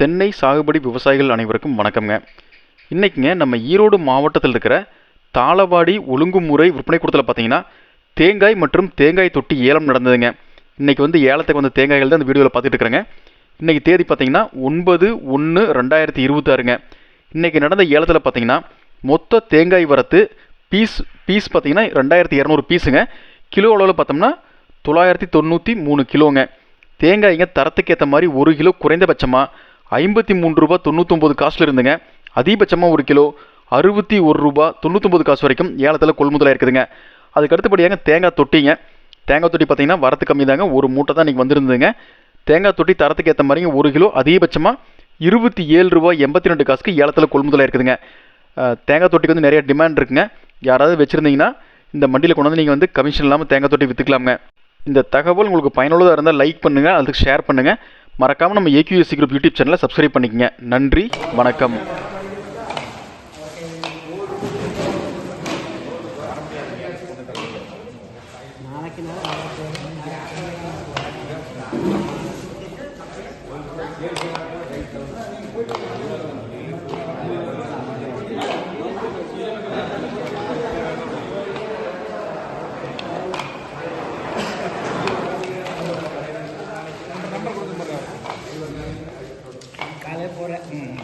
தென்னை சாகுபடி விவசாயிகள் அனைவருக்கும் வணக்கம்ங்க. இன்றைக்குங்க நம்ம ஈரோடு மாவட்டத்தில் இருக்கிற தாளவாடி ஒழுங்குமுறை விற்பனை கூடத்தில் பார்த்தீங்கன்னா தேங்காய் மற்றும் தேங்காய் தொட்டி ஏலம் நடந்ததுங்க. இன்றைக்கி வந்து ஏலத்துக்கு வந்த தேங்காய்கள் தான் இந்த வீடியோவில் பார்த்துட்டு இருக்கிறேங்க. இன்றைக்கி தேதி பார்த்தீங்கன்னா ஒன்பது ஒன்று ரெண்டாயிரத்தி இருபத்தாறுங்க. இன்றைக்கி நடந்த ஏலத்தில் பார்த்தீங்கன்னா மொத்த தேங்காய் வரத்து பீஸ் பீஸ் பார்த்தீங்கன்னா ரெண்டாயிரத்தி இரநூறு பீஸுங்க. கிலோ அளவில் பார்த்தோம்னா தொள்ளாயிரத்தி தொண்ணூற்றி மூணு கிலோங்க. தேங்காய்ங்க தரத்துக்கு ஏற்ற மாதிரி ஒரு கிலோ குறைந்தபட்சமாக ஐம்பத்தி மூணு ரூபா தொண்ணூற்றொம்பது காசில் இருந்துங்க. அதிகபட்சமாக ஒரு கிலோ அறுபத்தி ஒரு ரூபா தொண்ணூற்றொம்பது காசு வரைக்கும் ஏலத்தில் கொள்முதலாக இருக்குதுங்க. அதுக்கு அடுத்தபடியாங்க தேங்காய் தொட்டிங்க. தேங்காய் தொட்டி பார்த்தீங்கன்னா வரத்து கம்மி தாங்க ஒரு மூட்டை தான் இன்றைக்கி வந்திருந்ததுங்க. தேங்காய் தொட்டி தரத்துக்கு ஏற்ற மாதிரிங்க ஒரு கிலோ அதிகபட்சமாக இருபத்தி ஏழு ரூபா எண்பத்தி ரெண்டு காசுக்கு ஏலத்தில் கொள்முதலாக இருக்குதுங்க. தேங்காய் தொட்டிக்கு வந்து நிறைய டிமாண்ட் இருக்குங்க. யாராவது வச்சுருந்தீங்கன்னா இந்த மண்டியில் கொண்டு வந்து நீங்கள் வந்து கமிஷன் இல்லாமல் தேங்காய் தொட்டி விற்றுக்கலாமுங்க இந்த தகவல் உங்களுக்கு பயனுள்ளதாக இருந்தால் லைக் பண்ணுங்கள் அதுக்கு ஷேர் பண்ணுங்கள் மறக்காமல் நம்ம ஏக்யூஎஸ்சி குரூப் யூடியூப் சேனலை சப்ஸ்கிரைப் பண்ணிக்கங்க. நன்றி வணக்கம். நாளைக்கு これ。うん